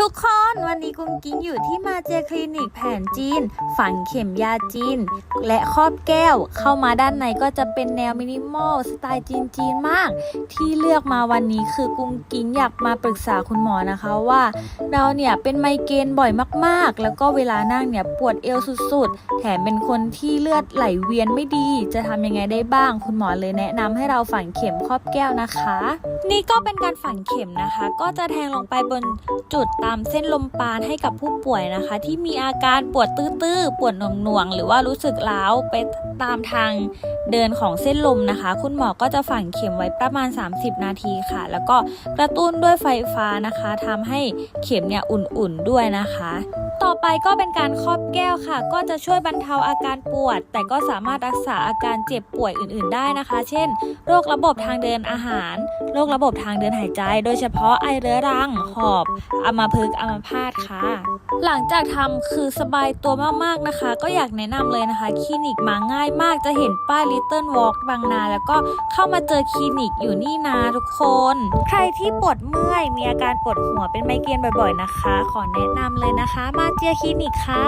ทุกคนวันนี้กุ้งกิ้งอยู่ที่มาเจคลินิกแผนจีน ฝังเข็มยาจีน และครอบแก้วเข้ามาด้านในก็จะเป็นแนวมินิมอลสไตล์จีนจีนมาก ที่เลือกมาวันนี้คือกุ้งกิ้งอยากมาปรึกษาคุณหมอนะคะว่า เราเนี่ยเป็นไมเกรนบ่อยมากๆ แล้วก็เวลานั่งเนี่ยปวดเอวสุดๆ แถมเป็นคนที่เลือดไหลเวียนไม่ดี จะทำยังไงได้บ้าง คุณหมอเลยแนะนำให้เราฝังเข็มครอบแก้วนะคะ นี่ก็เป็นการฝังเข็มนะคะ ก็จะแทงลงไปบนจุดตามเส้นลมปราณให้กับผู้ป่วยนะคะ ที่มีอาการปวดตื้อๆ ปวดหน่วงๆ หรือว่ารู้สึกล้าวไปตามทางเดินของเส้นลมนะคะ คุณหมอก็จะฝังเข็มไว้ประมาณ 30 นาทีค่ะ แล้วก็กระตุ้นด้วยไฟฟ้านะคะทำให้เข็มเนี่ยอุ่นๆด้วยนะคะ ต่อไปก็เป็นการครอบแก้วค่ะ ก็จะช่วยบรรเทาอาการปวด แต่ก็สามารถรักษาอาการเจ็บป่วยอื่น ๆ ได้นะคะ เช่น โรคระบบทางเดินอาหาร โรคระบบทางเดินหายใจ โดยเฉพาะไอเรื้อรัง หอบอัมพฤกษ์อัมพาตค่ะ หลังจากทำคือสบายตัวมากๆนะคะ ก็อยากแนะนำเลยนะคะ คลินิกมาง่ายมากจะเห็นป้าย Little Walk บางนา แล้วก็เข้ามาเจอคลินิกอยู่นี่นาทุกคน ใครที่ปวดเมื่อย มีอาการปวดหัวเป็นไมเกรนบ่อยๆนะคะ ขอแนะนำเลยนะคะ มาเจอคลินิกค่ะ